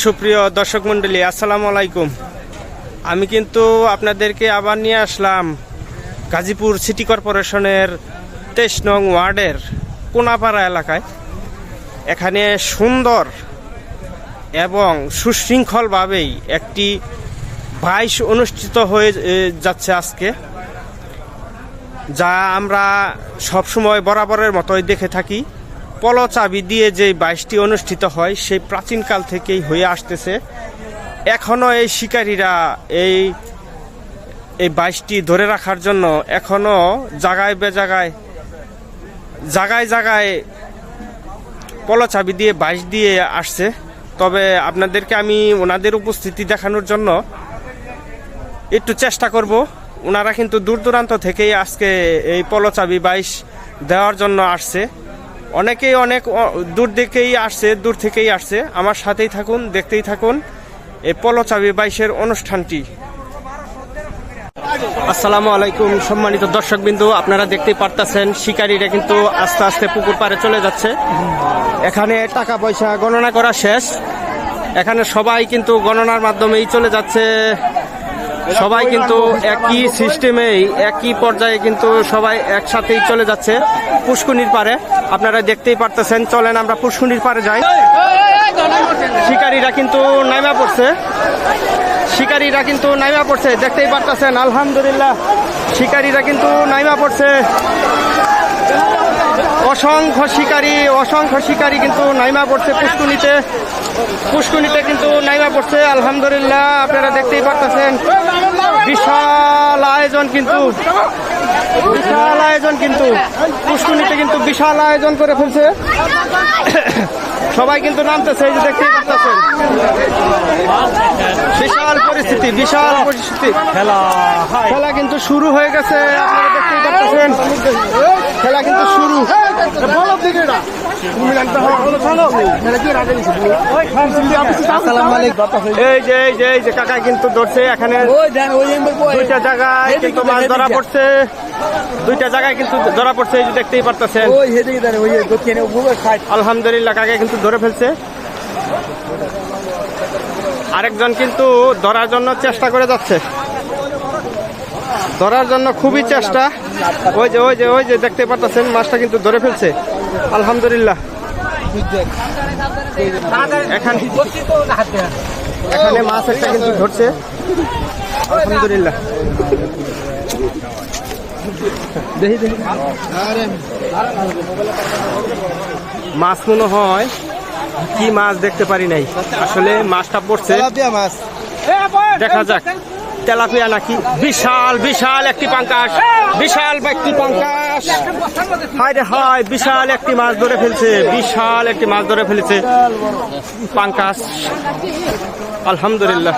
সুপ্রিয় দর্শক মণ্ডলী, আসসালামু আলাইকুম। আমি কিন্তু আপনাদেরকে আবার নিয়ে আসলাম গাজীপুর সিটি কর্পোরেশনের তেইশ নং ওয়ার্ডের কোনাপাড়া এলাকায়। এখানে সুন্দর এবং সুশৃঙ্খলভাবেই একটি বাইশ অনুষ্ঠিত হয়ে যাচ্ছে আজকে, যা আমরা সবসময় বরাবরের মতোই দেখে থাকি। পলো চাবি দিয়ে যে বাইশটি অনুষ্ঠিত হয়, সেই প্রাচীনকাল থেকেই হয়ে আসতেছে। এখনও এই শিকারীরা এই এই বাইশটি ধরে রাখার জন্য এখনও জাগায় বেজাগায় জাগায় জাগায় পলো চাবি দিয়ে বাইশ দিয়ে আসছে। তবে আপনাদেরকে আমি ওনাদের উপস্থিতি দেখানোর জন্য একটু চেষ্টা করব। ওনারা কিন্তু দূর দূরান্ত থেকেই আজকে এই পলো চাবি বাইশ দেওয়ার জন্য আসছে। অনেকেই অনেক দূর থেকেই আসছে, দূর থেকেই আসছে। আমার সাথেই থাকুন, দেখতেই থাকুন এই পলো চাবি বাইশের অনুষ্ঠানটি। আসসালামু আলাইকুম, সম্মানিত দর্শকবিন্দু, আপনারা দেখতেই পারতেছেন, শিকারীরা কিন্তু আস্তে আস্তে পুকুর পাড়ে চলে যাচ্ছে। এখানে টাকা পয়সা গণনা করা শেষ। এখানে সবাই কিন্তু গণনার মাধ্যমেই চলে যাচ্ছে। সবাই কিন্তু একই সিস্টেমেই, একই পর্যায়ে কিন্তু সবাই একসাথেই চলে যাচ্ছে পুষ্কুনির পারে। আপনারা দেখতেই পারতেছেন, চলেন আমরা পুষ্কুনির পারে যাই। শিকারীরা কিন্তু নাইমা পড়ছে। শিকারীরা কিন্তু নাইমা পড়ছে, দেখতেই পারতেছেন, আলহামদুলিল্লাহ। শিকারীরা কিন্তু নাইমা পড়ছে। অসংখ্য শিকারী অসংখ্য শিকারী কিন্তু নাইমা পড়ছে পুষ্কুনিতে। পুষ্কুনিতে কিন্তু নাইমা পড়ছে, আলহামদুলিল্লাহ, আপনারা দেখতেই পারতেছেন। বিশাল আয়োজন কিন্তু, বিশাল আয়োজন কিন্তু পুষ্কুনিতে কিন্তু বিশাল আয়োজন করে ফেলছে। সবাই কিন্তু নামতেছে এই যে দেখতেই পারতেছেন বিশাল পরিস্থিতি বিশাল পরিস্থিতি। খেলা খেলা কিন্তু শুরু হয়ে গেছে আপনারা দেখতেই পাচ্ছেন। খেলা কিন্তু শুরু। কিন্তু ধরছে এখানে। দুইটা জায়গায় মাছ ধরা পড়ছে। দুইটা জায়গায় কিন্তু ধরা পড়ছে দেখতেই পারতেছেন। আলহামদুলিল্লাহ কাকা কিন্তু ধরে ফেলছে। আরেকজন কিন্তু ধরার জন্য চেষ্টা করে যাচ্ছে। ধরার জন্য খুবই চেষ্টা। ওই যে ওই যে ওই যে, দেখতে পারতেছেন, মাছটা কিন্তু ধরে ফেলছে। আলহামদুলিল্লাহ। এখানে এখানে মাছ একটা কিন্তু ধরছে। আলহামদুলিল্লাহ। দেখি দেখি। মাছ মনে হয় কি মাছ দেখতে পারি নাই। আসলে মাছটা পড়ছে। দেখা যাক। তেলাপিয়া নাকি? বিশাল বিশাল একটি পাঙ্কাশ। বিশাল একটি পাঙ্কাশ। হায় রে হায়, বিশাল একটি মাছ ধরে ফেলছে, বিশাল একটি মাছ ধরে ফেলেছে পাঙ্কাশ। আলহামদুলিল্লাহ।